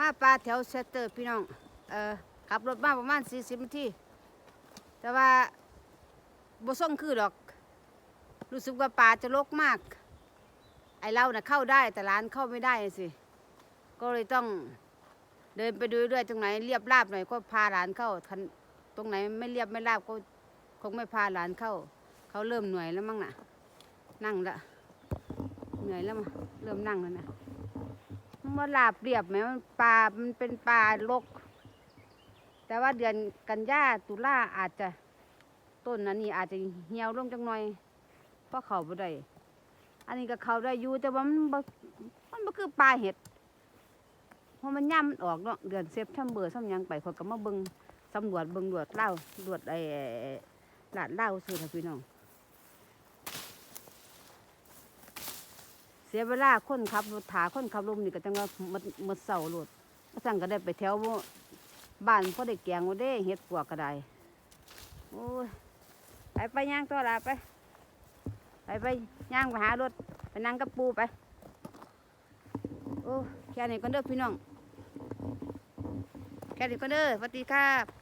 มาปลาแถวเซตเตอร์พี่น้อง เอ่อขับรถมาประมาณสี่สิบนาทีแต่ว่าบ่ส่งคือดอก รู้สึกว่าปลาจะลกมาก ไอเราเน่ะเข้าได้แต่ร้านเข้าไม่ได้สิ ก็เลยต้องเดินไปดูด้วยตรงไหนเรียบราบหน่อยก็พาหลานเข้าคันตรงไหนไม่เรียบไม่ราบก็คงไม่พาหลานเข้า เขาเริ่มเหนื่อยแล้วมั้งน่ะ นั่งละเหนื่อยแล้วมั้งเริ่มนั่งแล้วนะ มันบ่ราบเรียบไหมมันปลา มันเป็นปลาลก แต่ว่าเดือนกันยาตุลาอาจจะต้นนั้นนี่อาจจะเหี่ยวลงจังหน่อยเพราะเขาบ่ได้ อันนี้ก็เขาได้อยู่แต่ว่ามันบ่มันบ่คือปลาเห็ดเพราะมันย่ำมันออกเนาะเดือนเซปเทมเบอร์ซ้ำยังไปคนก็มาเบิ่งสำรวจเบิ่งรวดเล่ารวดไอ้หลาดเล่าซื่อค่ะพี่น้อง เสียเวลาคนขับรถถาคนขับลมนี่ก็จังว่าหมดหมดเสาโลดก็สั่งก็ได้ไปแถวบ้านพอได้แกงว่าได้เฮ็ดปวกก็ได้โอ้ยไปไปย่างตัวละไป ไปไปย่างไปหารถไปนั่งกับปูไปโอ้แค่นี้ก็เด้อพี่น้องแค่นี้ก็เด้อสวัสดีครับ